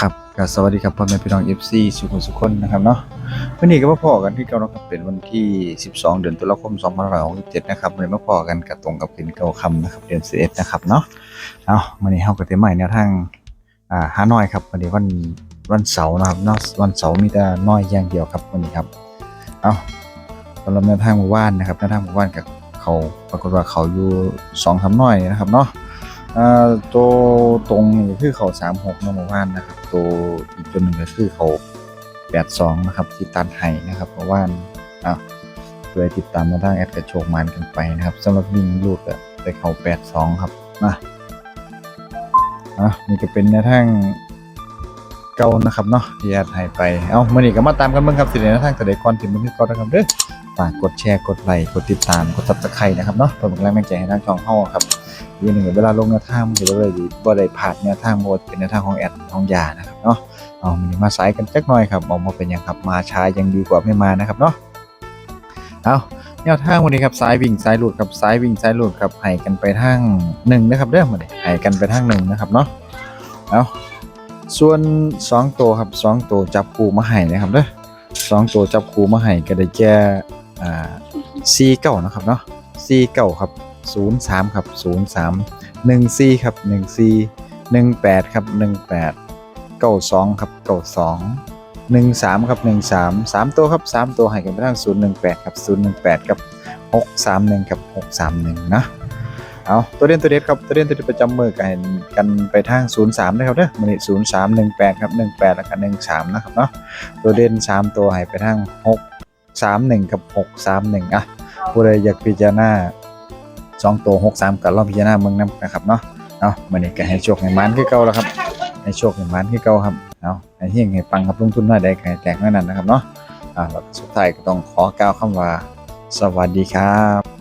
ครับก็สวัสดีครับพ่อแม่พี่น้อง FC สุขุมสุขคนนะครับเนาะวันนี้ก็มาพอกันที่เก่านะครับเป็นวันที่ 12 เดือนตุลาคม2567นะครับวันนี้มาพอกันกับตรงกับเป็นเก่าคำนะครับเดือน11นะครับเนาะเอาวันนี้เฮาก็เต็มใหม่แนวทางอ่าฮานอยครับวันนี้วันวันเสาร์นะครับเนาะวันเสาร์มีแต่น้อยอย่างเดียวครับวันนี้ครับเอาสำหรับแนวทางเมื่อวานนะครับแนวทางเมื่อวานกับเขาปรากฏว่าเขาอยู่2ทำน้อยนะครับเนาะ อ่าตัวตรงนี่คือเขาสามหกนเมื่อวานนะครับ ตัวอีกตัวหนึ่งก็คือเขาแปดสองนะครับที่ตันไห้นะครับเมื่อวานอ้าวเพื่อติดตามมาทางแอดกระโชกมันกันไปนะครับสำหรับวิ่งลูกอะไปเขาแปดสองครับนะอะนี่ก็เป็นแนทางเก่านะครับเนาะที่แอดให้ไป เอ้ามื่อนี้ก็มาตามกันเบิ่งครับสิในแนทางแต่เด็กก่อนที่มันคือเก่านะครับเด้อฝากกดแชร์กดไลค์กดติดตามกดซับสไครต์นะครับเนาะเพื่อเป็นกำลังใจให้ทางช่องเฮาครับ อีกหนึ่งเวลาลงแนวทางมันจะบ่ได้บ่ได้ผ่านแนวทางบ่ว่าเป็นแนวทางของแอดของยานะครับเนาะเอามันมาสายกันจักหน่อยครับออกมาเป็นยังครับมาช้ายังดีกว่าไม่มานะครับเนาะเอาแนวทางวันนี้ครับสายวิ่งสายหลุดครับสายวิ่งสายหลุดครับให้กันไปทางหนึ่งนะครับเด้อมาดิให้กันไปทางหนึ่งนะครับเนาะเอาส่วนสองตัวครับสองตัวจับคู่มาให้นะครับเด้อสองตัวจับคู่มาให้ก็ได้แก่อ่าซีเก้านะครับเนาะซีเก้าครับ 03 ครับ 03 14 ครับ 14 18 ครับ 18 92 ครับ 92 13 ครับ 13 3 ตัวครับ 3 ตัวให้กันไปทาง018 ครับ 018 ครับ 631 ครับ 631 นะเอาตัวเด่นตัวเด็ดครับตัวเด่นตัวเด็ดประจำมือกันกันไปทาง 03นะครับเด้อมันนี่03 18ครับ18แล้วก็13นะครับเนาะตัวเด่น3ตัวให้ไปทาง631กับ631อะผู้ใดอยากพิจารณา สองตัวหกสามกับรอบพิจารณาเมืองน้ำนะครับเนาะเอามันนี่ก็ให้โชคให้มันคือเก่าแล้วครับให้โชคให้มันคือเก่าครับเอาให้เฮงให้ปังครับลงทุนน้อยได้ก็ให้แตกนั่นนั่นนะครับเนาะอ่าสุดท้ายก็ต้องขอกล่าวคำว่า สวัสดีครับ